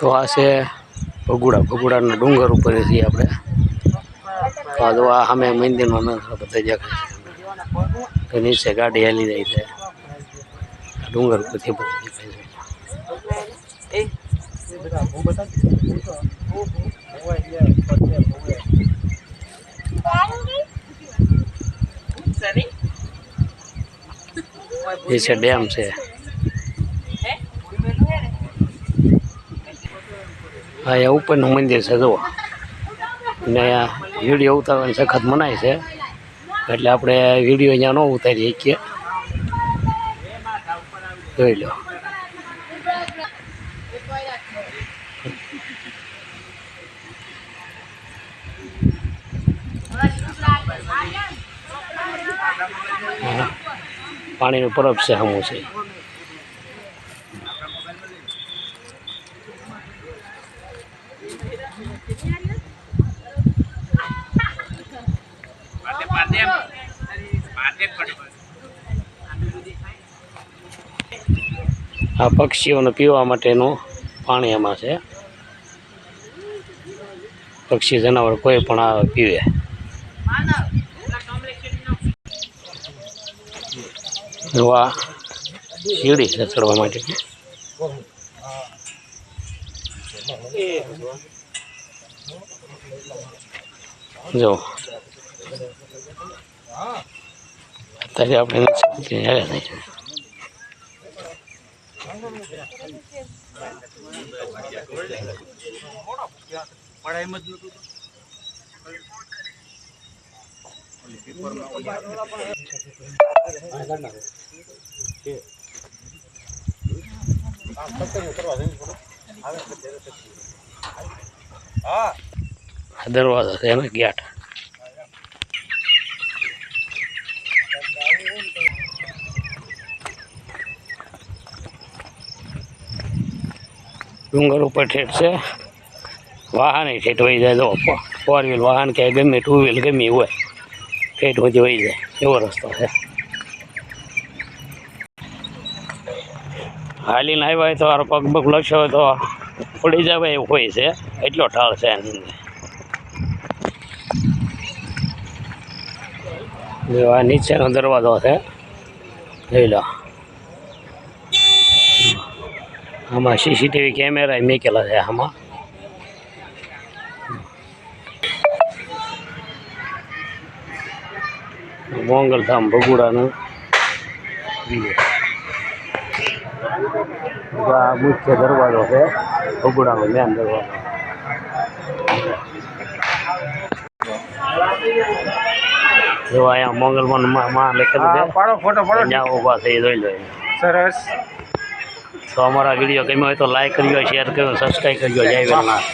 તો આ છે ભગુડા. ભગુડાના ડુંગર ઉપર છીએ આપણે. તો આ જો આ સામે મંદિરનો નજારો બધા દેખાય તો નીચે ગાડી હાલી જાય છે. ડુંગર ઉપરથી બધું ડેમ છે. એ ઉપરનું મંદિર છે, જુઓ. અને અહીંયા વીડિયો ઉતારવાની સખત મનાય છે. એટલે આપણે વીડિયો અહીંયા ન ઉતારી શકીએ. જોઈ લો. પાણીનું પરબ છે, હમું છે. આ પક્ષીઓને પીવા માટેનું પાણી એમાં છે. પક્ષી જનાવર કોઈ પણ આવે પીવે. જો આ સીડી છે ચડવા માટે જો અત્યારે આપણે નીચે ઉતરીને આવ્યા છીએ દરવાજો છે એને ગેટ ડુંગર ઉપર ઠેઠ છે. વાહન ઠેઠ વહી જાય, જો ફોર વ્હીલ વાહન કે ગમે ટુ વ્હીલ ગમે હોય, ઠેઠ સુધી વહી જાય, એવો રસ્તો છે. હાલીને આવ્યા હોય તો પગ પગ લક્ષ્ય હોય તો પડી જવાય એવું હોય છે. એટલો ઢાળ છે આ નીચેનો દરવાજો છે. જોઈ લો. આમાં સીસીટીવી કેમેરા મેકેલા છે આમાં. મોંગલધામ ભગુડાનું. આ મુખ્ય દરવાજો છે ભગુડાનો મેન દરવાજો. જો અહીંયા મોંગલમાં માં લખેલું છે. પાડો ફોટો પાડો. ત્યાં ઊભા થઈ જોઈ લો. સરસ. તો અમારા વીડિયો ગમ્યો હોય તો લાઈક કરજો શેર કરજો સબસ્ક્રાઈબ કરજો જય વેલનાથ.